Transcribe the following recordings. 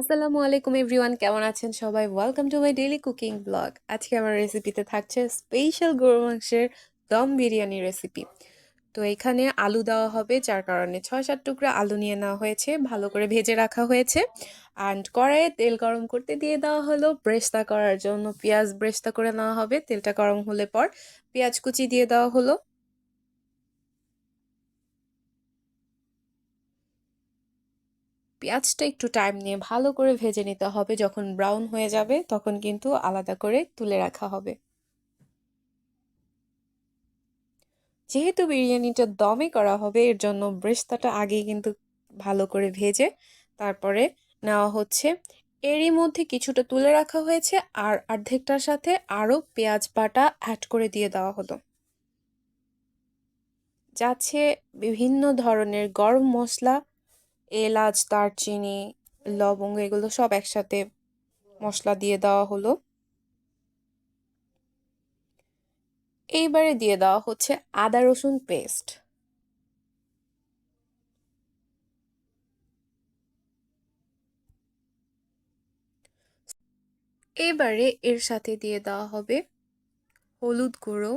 আসসালামু আলাইকুম এভরিওয়ান, কেমন আছেন সবাই? Welcome to my daily cooking blog আজকে আমার রেসিপিতে থাকছে স্পেশাল গরু মাংসের দম বিরিয়ানি রেসিপি তো এখানে আলু দেওয়া হবে, যার কারণে ছয় সাত টুকরা আলু নিয়ে নেওয়া হয়েছে, ভালো করে ভেজে রাখা হয়েছে। অ্যান্ড কড়াইয়ে তেল গরম করতে দিয়ে দেওয়া হলো, ব্রেস্তা করার জন্য পেঁয়াজ ব্রেস্তা করে নেওয়া হবে। তেলটা গরম হলে পর পেঁয়াজ কুচি দিয়ে দেওয়া হলো। পেঁয়াজটা একটু টাইম নিয়ে ভালো করে ভেজে নিতে হবে। যখন ব্রাউন হয়ে যাবে, তখন কিন্তু আলাদা করে তুলে রাখা হবে। যেহেতু বিরিয়ানিটা দমে করা হবে, এর জন্য ব্রেস্তাটা আগেই কিন্তু ভালো করে ভেজে, তারপরে নেওয়া হচ্ছে। এরই মধ্যে কিছুটা তুলে রাখা হয়েছে, আর অর্ধেকটার সাথে আরও পেঁয়াজ বাটা অ্যাড করে দিয়ে দেওয়া হলো। যাচ্ছে বিভিন্ন ধরনের গরম মশলা এলাচ, দারচিনি, লবঙ্গ এগুলো সব একসাথে মশলা দিয়ে দেওয়া হলো। এইবারে দিয়ে দেওয়া হচ্ছে আদা রসুন পেস্ট। এবারে এর সাথে দিয়ে দেওয়া হবে হলুদ গুঁড়ো।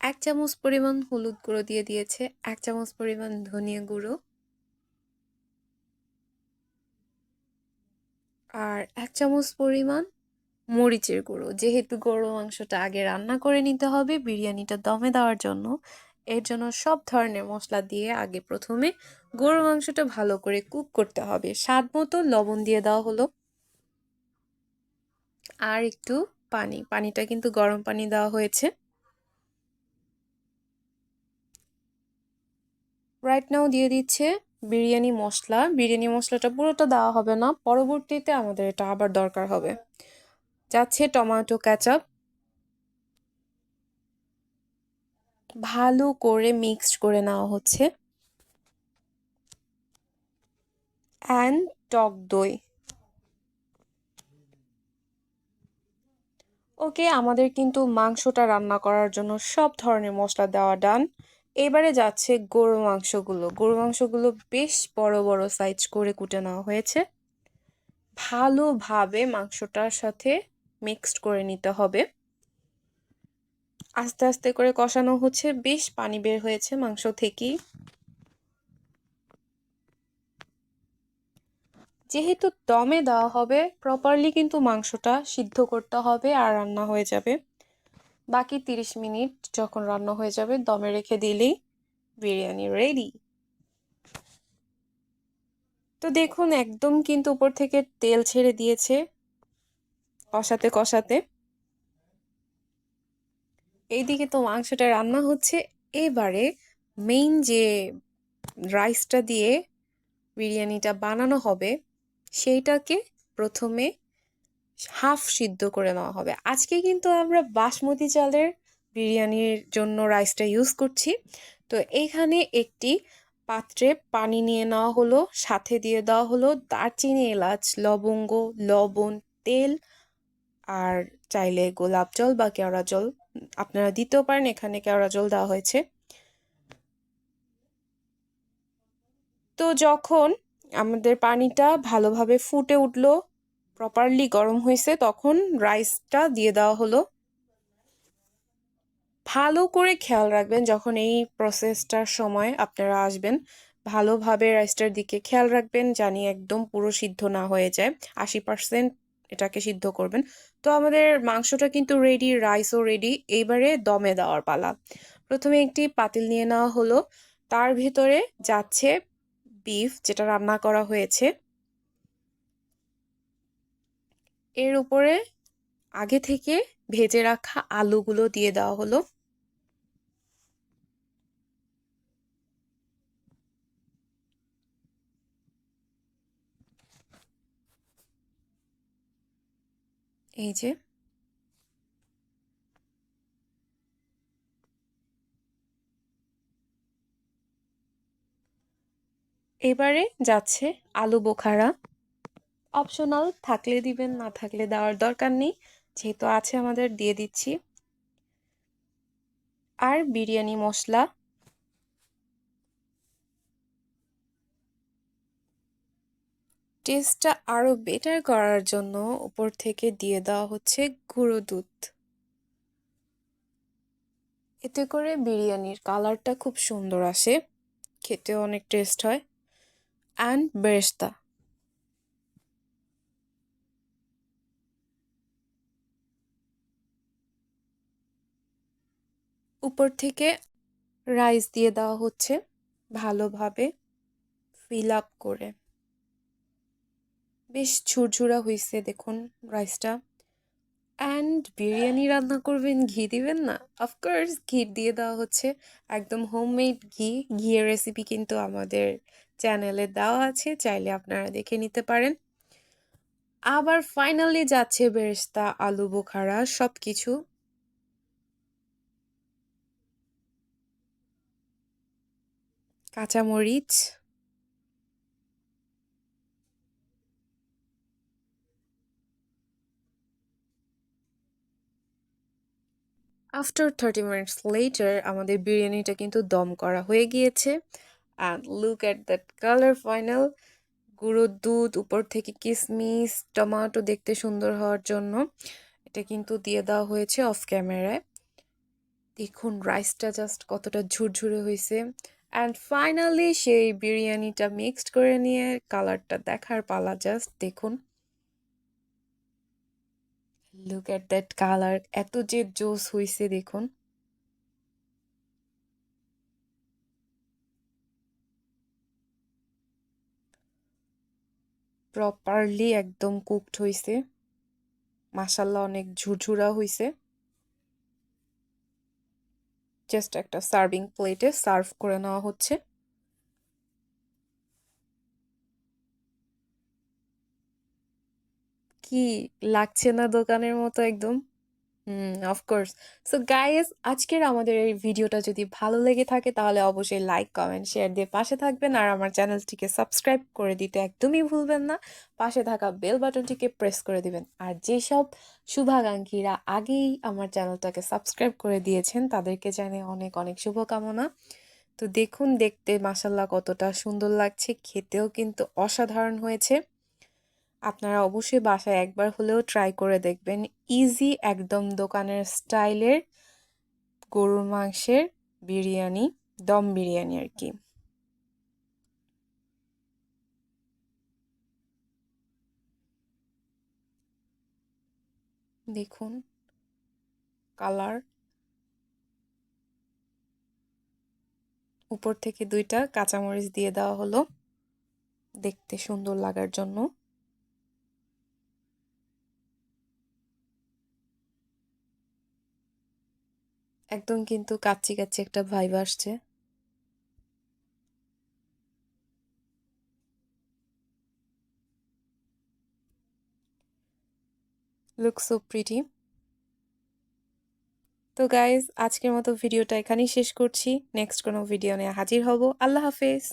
এক চামচ পরিমাণ হলুদ গুঁড়ো দিয়ে দিয়েছে, এক চামচ পরিমাণ ধনিয়া গুঁড়ো। আর এক চামচ পরিমাণ মরিচের গুঁড়ো। যেহেতু গরু মাংসটা আগে রান্না করে নিতে হবে বিরিয়ানিটা দমে দেওয়ার জন্য, এর জন্য সব ধরনের মশলা দিয়ে আগে প্রথমে গরু মাংসটা ভালো করে কুক করতে হবে। স্বাদ মতো লবণ দিয়ে দেওয়া হলো। আর একটু পানি, পানিটা কিন্তু গরম পানি দেওয়া হয়েছে। রাইট নাও দিয়ে দিচ্ছে বিরিয়ানি মশলা। বিরিয়ানি মশলাটা পুরোটা দেওয়া হবে না, পরবর্তীতে আমাদের এটা আবার দরকার হবে। যাচ্ছে টমেটো ক্যাচাপ ভালো করে মিক্সড করে নেওয়া হচ্ছে। অ্যান্ড টক দই। ওকে, আমাদের কিন্তু মাংসটা রান্না করার জন্য সব ধরনের মশলা দেওয়া ডান। এবারে যাচ্ছে গরু মাংসগুলো। গরু মাংসগুলো বেশ বড় বড় সাইজ করে কুটে নেওয়া হয়েছে। ভালোভাবে মাংসটার সাথে মিক্সড করে নিতে হবে। আস্তে আস্তে করে কষানো হচ্ছে। বেশ পানি বের হয়েছে মাংস থেকেই। যেহেতু দমে দেওয়া হবে প্রপারলি কিন্তু মাংসটা সিদ্ধ করতে হবে আর রান্না হয়ে যাবে। বাকি তিরিশ মিনিট যখন রান্না হয়ে যাবে, দমে রেখে দিলেই বিরিয়ানি রেডি তো দেখুন, একদম কিন্তু উপর থেকে তেল ছেড়ে দিয়েছে, কষাতে কষাতে। এইদিকে তো মাংসটা রান্না হচ্ছে। এবারে মেইন যে রাইসটা দিয়ে বিরিয়ানিটা বানানো হবে, সেইটাকে প্রথমে হাফ সিদ্ধ করে নেওয়া হবে। আজকে কিন্তু আমরা বাসমতি চালের বিরিয়ানির জন্য রাইসটা ইউজ করছি। তো এইখানে একটি পাত্রে পানি নিয়ে নেওয়া হলো, সাথে দিয়ে দেওয়া হলো দারচিনি, এলাচ, লবঙ্গ, লবণ, তেল আর চাইলে গোলাপ জল বা কেওড়া জল। আপনারা দিতেও পারেন, এখানে কেওড়া জল দেওয়া হয়েছে। তো যখন আমাদের পানিটা ভালোভাবে ফুটে উঠল প্রপারলি গরম হয়েছে, তখন রাইসটা দিয়ে দেওয়া হলো। ভালো করে খেয়াল রাখবেন যখন এই প্রসেসটার সময় আপনারা আসবেন, ভালোভাবে রাইসটার দিকে খেয়াল রাখবেন জানি একদম পুরো সিদ্ধ না হয়ে যায়, আশি পার্সেন্ট এটাকে সিদ্ধ করবেন। তো আমাদের মাংসটা কিন্তু রেডি রাইসও রেডি এইবারে দমে দেওয়ার পালা। প্রথমে একটি পাতিল নিয়ে নেওয়া হলো, তার ভিতরে যাচ্ছে বিফ যেটা রান্না করা হয়েছে। এর উপরে আগে থেকে ভেজে রাখা আলুগুলো দিয়ে দেওয়া হলো। এই যে এবারে যাচ্ছে আলু বোখারা। অপশনাল থাকলে দিবেন, না থাকলে দেওয়ার দরকার নেই। যেহেতু আছে আমাদের, দিয়ে দিচ্ছি। আর বিরিয়ানি মশলা। টেস্টটা আরও বেটার করার জন্য উপর থেকে দিয়ে দেওয়া হচ্ছে গুঁড়ো দুধ। এতে করে বিরিয়ানির কালারটা খুব সুন্দর আসে। খেতেও অনেক টেস্ট হয়। অ্যান্ড বেরেস্তা উপর থেকে রাইস দিয়ে দেওয়া হচ্ছে ভালোভাবে ফিল আপ করে। বেশ ঝুরঝুরা হয়েছে দেখুন রাইসটা অ্যান্ড বিরিয়ানি রান্না করবেন, ঘি দিবেন না? অফকোর্স ঘি দিয়ে দেওয়া হচ্ছে। একদম হোমমেড ঘি। ঘিয়ের রেসিপি কিন্তু আমাদের চ্যানেলে দেওয়া আছে, চাইলে আপনারা দেখে নিতে পারেন। আবার ফাইনালি যাচ্ছে বেরেস্তা, আলু বোখারা সব কিছু কাঁচামরিচ। আফটার থার্টি মিনিটস লেটার আমাদের বিরিয়ানিটা কিন্তু দম করা হয়ে গিয়েছে। And look at that colour final গুঁড়ো দুধ, উপর থেকে কিসমিস, টমাটো দেখতে সুন্দর হওয়ার জন্য। এটা কিন্তু দিয়ে দেওয়া হয়েছে অফ ক্যামেরায় দেখুন রাইসটা জাস্ট কতটা ঝুরঝুরে হয়েছে। অ্যান্ড ফাইনালি সেই বিরিয়ানিটা মিক্সড করে নিয়ে কালারটা দেখার পালা জাস্ট দেখুন। লুক এট দ্যাট কালার এত যে জোস হইছে দেখুন। প্রপারলি একদম কুকড হইছে। মাসাল্লাহ অনেক ঝুরঝুরা হইছে। জাস্ট একটা সার্ভিং প্লেটে সার্ভ করে নেওয়া হচ্ছে। কি লাগছে না দোকানের মতো একদম? হুম অফকোর্স সো গাইস আজকের আমাদের এই ভিডিওটা যদি ভালো লেগে থাকে, তাহলে অবশ্যই লাইক কমেন্ট শেয়ার দিয়ে পাশে থাকবেন। আর আমার চ্যানেলটিকে সাবস্ক্রাইব করে দিতে একদমই ভুলবেন না। পাশে থাকা বেল বাটনটিকে প্রেস করে দিবেন। আর যেসব শুভাকাঙ্ক্ষীরা আগেই আমার চ্যানেলটাকে সাবস্ক্রাইব করে দিয়েছেন, তাদেরকে জানিয়ে অনেক অনেক শুভকামনা। তো দেখুন, দেখতে মাসাল্লাহ কতটা সুন্দর লাগছে। খেতেও কিন্তু অসাধারণ হয়েছে। আপনারা অবশ্যই বাসায় একবার হলেও ট্রাই করে দেখবেন। ইজি একদম দোকানের স্টাইলের গরুর মাংসের বিরিয়ানি, দম বিরিয়ানি আর কি। দেখুন কালার উপর থেকে দুইটা কাঁচামরিচ দিয়ে দেওয়া হলো। দেখতে সুন্দর লাগার জন্য। একদম কিন্তু কাচ্চি কাচ্চি একটা ভাইব আসছে। লুক সো প্রিটি তো গাইজ আজকের মতো ভিডিওটা এখানেই শেষ করছি। নেক্সট কোনো ভিডিও নিয়ে হাজির হব। আল্লাহ হাফেজ।